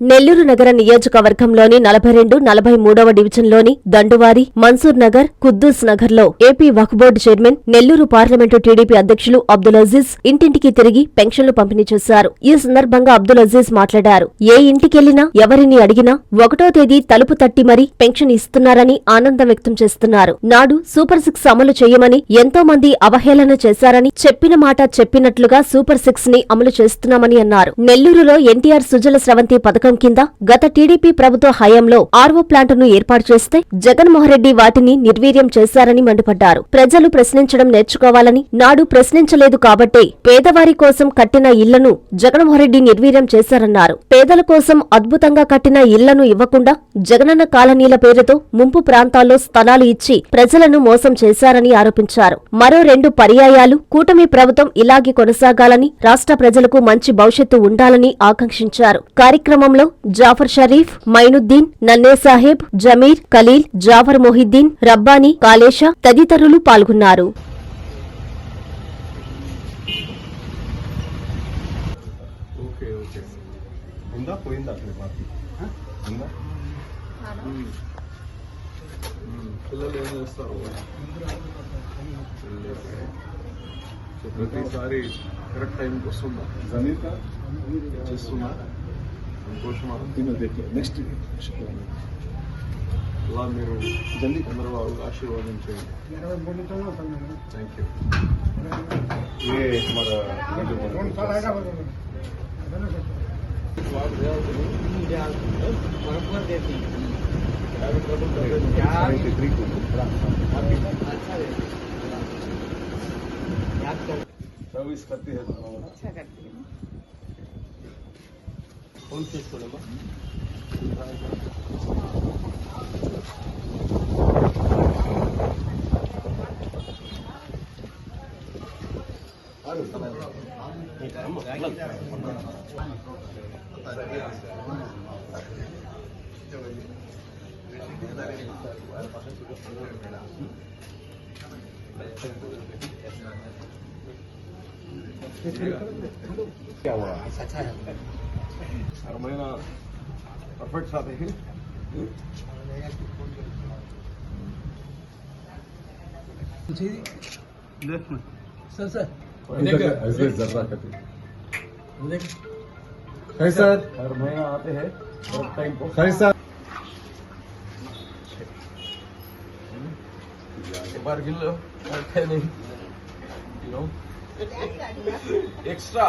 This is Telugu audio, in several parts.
నెల్లూరు నగర నియోజకవర్గంలోని నలభై రెండు నలభై మూడవ డివిజన్లోని దండువారి మన్సూర్ నగర్ కుద్దూస్ నగర్లో AP Waqf board chairman Nellore parliament TDP అధ్యక్షులు అబ్దుల్ అజీజ్ ఇంటింటికి తిరిగి పెన్షన్లు పంపిణీ చేశారు. ఈ సందర్భంగా అబ్దుల్ అజీజ్ మాట్లాడారు. ఏ ఇంటికెళ్ళినా ఎవరిని అడిగినా ఒకటో తేదీ తలుపు తట్టి మరీ పెన్షన్ ఇస్తున్నారని ఆనందం వ్యక్తం చేస్తున్నారు. నాడు సూపర్ సిక్స్ అమలు చేయమని ఎంతో మంది అవహేళన చేశారని చెప్పిన మాట చెప్పినట్లుగా సూపర్ సిక్స్ని అమలు చేస్తున్నామని అన్నారు. నెల్లూరులో ఎన్టీఆర్ సుజల స్రవంతి పథకం కింద గత టీడీపీ ప్రభుత్వ హయాంలో ఆర్వో ప్లాంటును ఏర్పాటు చేస్తే జగన్మోహన్ రెడ్డి వాటిని నిర్వీర్యం చేశారని మండిపడ్డారు. ప్రజలు ప్రశ్నించడం నేర్చుకోవాలని నాడు ప్రశ్నించలేదు కాబట్టే పేదవారి కోసం కట్టిన ఇళ్ళను జగన్మోహన్ రెడ్డి నిర్వీర్యం చేశారన్నారు. పేదల కోసం అద్భుతంగా కట్టిన ఇళ్ళను ఇవ్వకుండా జగనన్న కాలనీల పేరుతో ముంపు ప్రాంతాల్లో స్థలాలు ఇచ్చి ప్రజలను మోసం చేశారని ఆరోపించారు. మరో రెండు పర్యాయాలు కూటమి ప్రభుత్వం ఇలాగే కొనసాగాలని రాష్ట్ర ప్రజలకు మంచి భవిష్యత్తు ఉండాలని ఆకాంక్షించారు. కార్యక్రమంలో కార్యక్రమంలో జాఫర్ షరీఫ్ మైనుద్దీన్ నన్నే సాహెబ్ జమీర్ ఖలీల్ జాఫర్ మొహిద్దీన్ రబ్బానీ కాలేష తదితరులు పాల్గొన్నారు. ప్రతిసారి కరెక్ట్ టైంకి వస్తుందా? జమీర్ చేస్తున్నా. సంతోషమా तीनों देखिए नेक्स्ट అలా మీరు జల్దీ. చంద్రబాబు ఆశీర్వాదం చేయండి థ్యాంక్ యూ ये हमारा थ्री सर्विस करती है अच्छा करती है ఫోన్ చేసుకోలేమా क्या हुआ हर महीना परफेक्ट आते हैं सर सर ऐसे जर्रा करते है सर हर महीना आते हैं करेक्ट टाइम को सर एक बार गिन लो है नहीं यू नो एक्स्ट्रा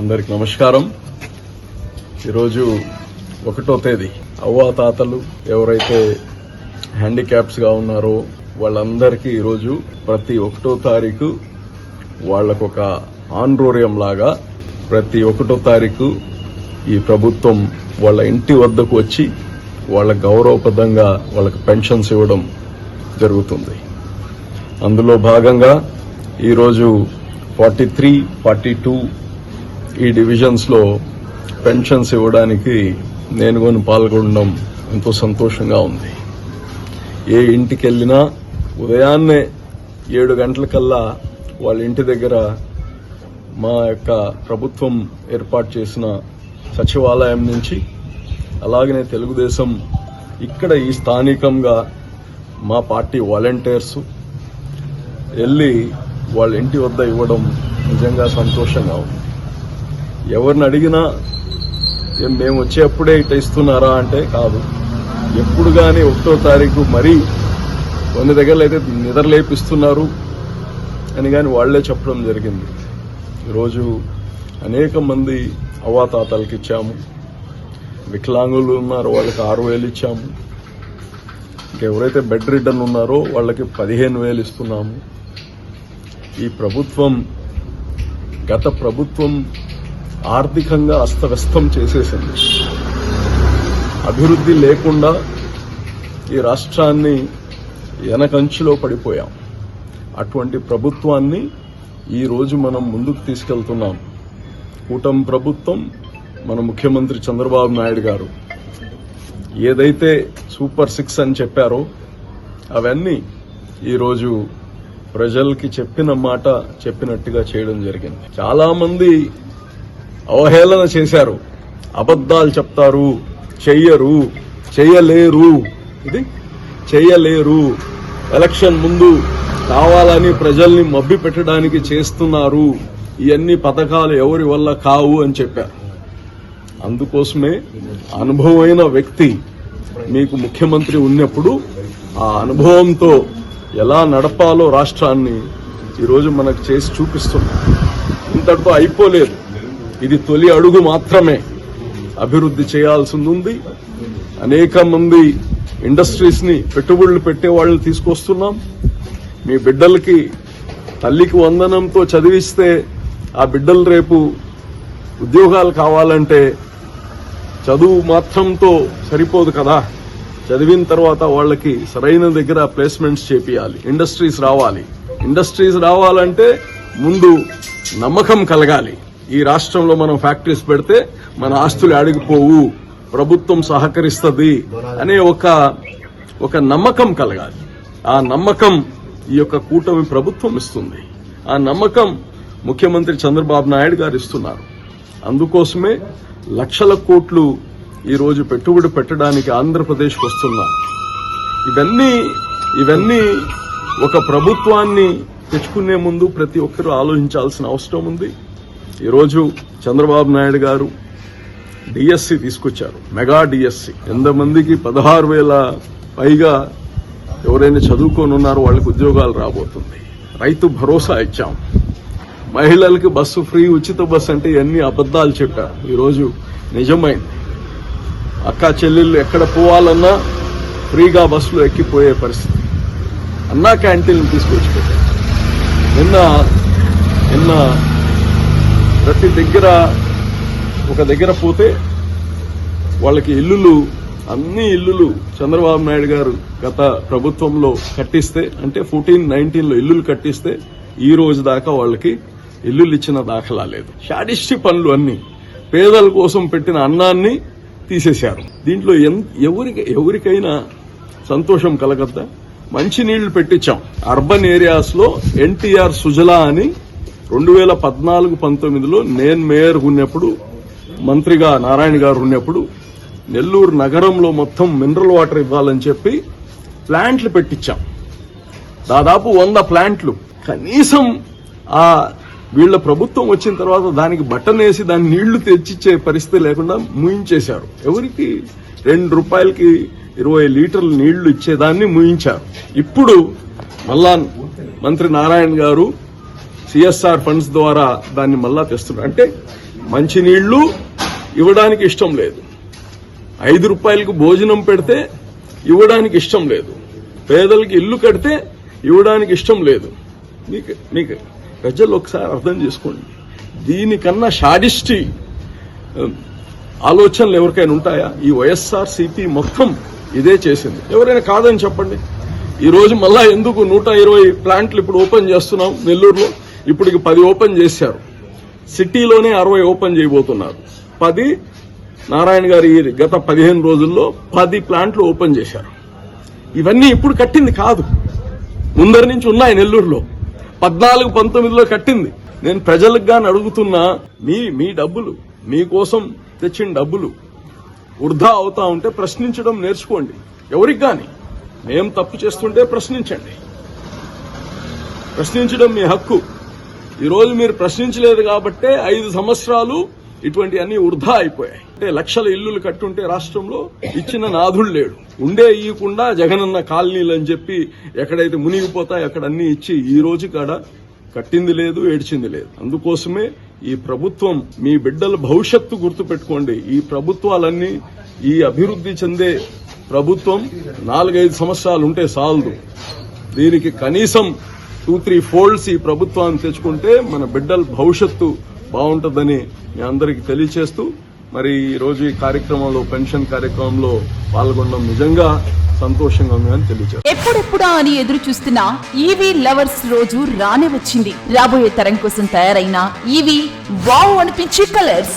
అందరికి నమస్కారం. ఈరోజు ఒకటో తేదీ. అవ్వాతాతలు ఎవరైతే హ్యాండిక్యాప్స్గా ఉన్నారో వాళ్ళందరికీ ఈరోజు ప్రతి ఒకటో తారీఖు వాళ్ళకొక ఆండ్రోరియం లాగా ప్రతి ఒకటో తారీఖు ఈ ప్రభుత్వం వాళ్ళ ఇంటి వద్దకు వచ్చి వాళ్ళ గౌరవప్రదంగా వాళ్ళకి పెన్షన్స్ ఇవ్వడం జరుగుతుంది. అందులో భాగంగా ఈరోజు ఫార్టీ త్రీ ఫార్టీ టూ ఈ డివిజన్స్లో పెన్షన్స్ ఇవ్వడానికి నేను కొని పాల్గొనడం ఎంతో సంతోషంగా ఉంది. ఏ ఇంటికి వెళ్ళినా ఉదయాన్నే ఏడు గంటలకల్లా వాళ్ళ ఇంటి దగ్గర మా యొక్క ప్రభుత్వం ఏర్పాటు చేసిన సచివాలయం నుంచి అలాగనే తెలుగుదేశం ఇక్కడ ఈ స్థానికంగా మా పార్టీ వాలంటీర్స్ వెళ్ళి వాళ్ళ ఇంటి వద్ద ఇవ్వడం నిజంగా సంతోషంగా ఉంది. ఎవరిని అడిగినా మేము వచ్చేప్పుడే ఇట్ట ఇస్తున్నారా? అంటే కాదు. ఎప్పుడు కానీ ఒకటో తారీఖు మరీ కొన్ని దగ్గరలో అయితే నిద్రలేపిస్తున్నారు అని కానీ వాళ్ళే చెప్పడం జరిగింది. ఈరోజు అనేక మంది అవాతాతలకి ఇచ్చాము. వికలాంగులు ఉన్నారో వాళ్ళకి ఆరు వేలు ఇచ్చాము. ఇంకెవరైతే బెడ్ రిటర్న్ ఉన్నారో వాళ్ళకి పదిహేను వేలు ఇస్తున్నాము. ఈ ప్రభుత్వం గత ప్రభుత్వం ఆర్థికంగా అస్తవ్యస్తం చేసేసింది. అభివృద్ధి లేకుండా ఈ రాష్ట్రాన్ని వెనకంచులో పడిపోయాం. అటువంటి ప్రభుత్వాన్ని ఈరోజు మనం ముందుకు తీసుకెళ్తున్నాం. కూటమి ప్రభుత్వం మన ముఖ్యమంత్రి చంద్రబాబు నాయుడు గారు ఏదైతే సూపర్ సిక్స్ అని చెప్పారో అవన్నీ ఈరోజు ప్రజలకి చెప్పిన మాట చెప్పినట్టుగా చేయడం జరిగింది. చాలా మంది అవహేళన చేశారు. అబద్ధాలు చెప్తారు. చెయ్యరు. చెయ్యలేరు. ఇది చెయ్యలేరు. ఎలక్షన్ ముందు కావాలని ప్రజల్ని మబ్బి పెట్టడానికి చేస్తున్నారు. ఇవన్నీ పథకాలు ఎవరి వల్ల కావు అని చెప్పారు అందుకోసమే అనుభవమైన వ్యక్తి మీకు ముఖ్యమంత్రి ఉన్నప్పుడు ఆ అనుభవంతో ఎలా నడపాలో రాష్ట్రాన్ని ఈరోజు మనకు చేసి చూపిస్తున్నాం. ఇంతటితో అయిపోలేదు. ఇది తొలి అడుగు మాత్రమే. అభివృద్ధి చేయాల్సింది ఉంది అనేక మంది ఇండస్ట్రీస్ని పెట్టుబడులు పెట్టే వాళ్ళని తీసుకొస్తున్నాం. మీ బిడ్డలకి తల్లికి వందనంతో చదివిస్తే ఆ బిడ్డలు రేపు ఉద్యోగాలు కావాలంటే చదువు మాత్రంతో సరిపోదు కదా. చదివిన తర్వాత వాళ్ళకి సరైన దగ్గర ప్లేస్మెంట్స్ చేపియాలి. ఇండస్ట్రీస్ రావాలి. ఇండస్ట్రీస్ రావాలంటే ముందు నమ్మకం కలగాలి. ఈ రాష్ట్రంలో మనం ఫ్యాక్టరీస్ పెడితే మన ఆస్తులు అడిగిపోవు ప్రభుత్వం సహకరిస్తుంది అనే ఒక ఒక నమ్మకం కలగాలి. ఆ నమ్మకం ఈ యొక్క కూటమి ప్రభుత్వం ఇస్తుంది. ఆ నమ్మకం ముఖ్యమంత్రి చంద్రబాబు నాయుడు గారు ఇస్తున్నారు. అందుకోసమే లక్షల కోట్లు ఈరోజు పెట్టుబడి పెట్టడానికి ఆంధ్రప్రదేశ్కి వస్తున్నారు. ఇవన్నీ ఇవన్నీ ఒక ప్రభుత్వాన్ని తెచ్చుకునే ముందు ప్రతి ఒక్కరూ ఆలోచించాల్సిన అవసరం ఉంది. ఈరోజు చంద్రబాబు నాయుడు గారు డిఎస్సి తీసుకొచ్చారు మెగా డిఎస్సి. ఎంతమందికి పదహారు వేల పైగా ఎవరైనా చదువుకొని ఉన్నారో వాళ్ళకి ఉద్యోగాలు రాబోతుంది. రైతు భరోసా ఇచ్చాం. మహిళలకి బస్సు ఫ్రీ ఉచిత బస్సు అంటే ఎన్ని అబద్ధాలు చెప్పారు. ఈరోజు నిజమైంది. అక్క చెల్లెళ్ళు ఎక్కడ పోవాలన్నా ఫ్రీగా బస్సులో ఎక్కిపోయే పరిస్థితి. అన్నా క్యాంటీన్ తీసుకొచ్చి పెట్టారు. నిన్న నిన్న ప్రతి దగ్గర ఒక దగ్గర పోతే వాళ్ళకి ఇల్లులు అన్ని ఇల్లులు చంద్రబాబు నాయుడు గారు గత ప్రభుత్వంలో కట్టిస్తే అంటే ఫోర్టీన్ నైన్టీన్లో ఇల్లులు కట్టిస్తే ఈ రోజు దాకా వాళ్ళకి ఇల్లులు ఇచ్చిన దాఖలా లేదు. షాడిస్టి పనులు అన్ని పేదల కోసం పెట్టిన అన్నాన్ని తీసేశారు. దీంట్లో ఎవరికి ఎవరికైనా సంతోషం కలగద్దా? మంచి నీళ్ళు పెట్టించాం. అర్బన్ ఏరియాస్లో ఎన్టీఆర్ సుజలా అని రెండు వేల పద్నాలుగు పంతొమ్మిదిలో నేను మేయర్ ఉన్నప్పుడు మంత్రిగా నారాయణ గారు ఉన్నప్పుడు నెల్లూరు నగరంలో మొత్తం మినరల్ వాటర్ ఇవ్వాలని చెప్పి ప్లాంట్లు పెట్టించాం. దాదాపు వంద ప్లాంట్లు. కనీసం ఆ వీళ్ళ ప్రభుత్వం వచ్చిన తర్వాత దానికి బట్టన్ వేసి దాని నీళ్ళు తెచ్చిచ్చే పరిస్థితి లేకుండా ముయించేశారు. ఎవరికి? రెండు రూపాయలకి ఇరవై లీటర్ల నీళ్ళు ఇచ్చేదాన్ని ముయించారు. ఇప్పుడు మళ్ళా మంత్రి నారాయణ గారు సిఎస్ఆర్ ఫండ్స్ ద్వారా దాన్ని మళ్ళా తెస్తున్నారు అంటే మంచినీళ్ళు ఇవ్వడానికి ఇష్టం లేదు. ఐదు రూపాయలకు భోజనం పెడితే ఇవ్వడానికి ఇష్టం లేదు. పేదలకు ఇల్లు కడితే ఇవ్వడానికి ఇష్టం లేదు. మీకు మీకు ప్రజలు ఒకసారి అర్థం చేసుకోండి. దీనికన్నా షాడిస్టి ఆలోచనలు ఎవరికైనా ఉంటాయా? ఈ వైఎస్ఆర్ సిపి మొత్తం ఇదే చేసింది. ఎవరైనా కాదని చెప్పండి. ఈరోజు మళ్ళా ఎందుకు నూట ఇరవై ప్లాంట్లు ఇప్పుడు ఓపెన్ చేస్తున్నాం నెల్లూరులో? ఇప్పటికి పది ఓపెన్ చేశారు. సిటీలోనే అరవై ఓపెన్ చేయబోతున్నారు. పది నారాయణ గారి గత పదిహేను రోజుల్లో పది ప్లాంట్లు ఓపెన్ చేశారు. ఇవన్నీ ఇప్పుడు కట్టింది కాదు. ముందరి నుంచి ఉన్నాయి నెల్లూరులో. పద్నాలుగు పంతొమ్మిదిలో కట్టింది. నేను ప్రజలకు గాని అడుగుతున్నా మీ మీ డబ్బులు మీకోసం తెచ్చిన డబ్బులు వృధా అవుతా ఉంటే ప్రశ్నించడం నేర్చుకోండి. ఎవరికి గాని. మేం తప్పు చేస్తుంటే ప్రశ్నించండి. ప్రశ్నించడం మీ హక్కు. ఈ రోజు మీరు ప్రశ్నించలేదు కాబట్టే ఐదు సంవత్సరాలు ఇటువంటి అన్ని వృధా అయిపోయాయి. అంటే లక్షల ఇల్లులు కట్టుంటే రాష్ట్రంలో ఇచ్చిన నాథుడు లేడు. ఉండే ఇయ్యకుండా జగనన్న కాలనీలు అని చెప్పి ఎక్కడైతే మునిగిపోతాయి అక్కడ అన్ని ఇచ్చి ఈ రోజు కాడ కట్టింది లేదు ఏడ్చింది లేదు. అందుకోసమే ఈ ప్రభుత్వం మీ బిడ్డల భవిష్యత్తు గుర్తుపెట్టుకోండి. ఈ ప్రభుత్వాలన్నీ ఈ అభివృద్ధి చెందే ప్రభుత్వం నాలుగైదు సంవత్సరాలు ఉంటే సాలదు దీనికి కనీసం టూ త్రీ ఫోల్డ్స్ ఈ ప్రభుత్వాన్ని తెచ్చుకుంటే మన బిడ్డల భవిష్యత్తు బాగుంటుందని మీ అందరికీ తెలియచేస్తూ మరి ఈ రోజు ఈ కార్యక్రమంలో పెన్షన్ కార్యక్రమంలో పాల్గొనడం నిజంగా సంతోషంగా ఉందని తెలియజేస్తాను ఎప్పుడెప్పుడా అని ఎదురు చూస్తున్న ఈవీ లవర్స్ రోజు రానే వచ్చింది. రాబోయే తరం కోసం తయారైన ఈవీ వావ్ అనిపించే colours.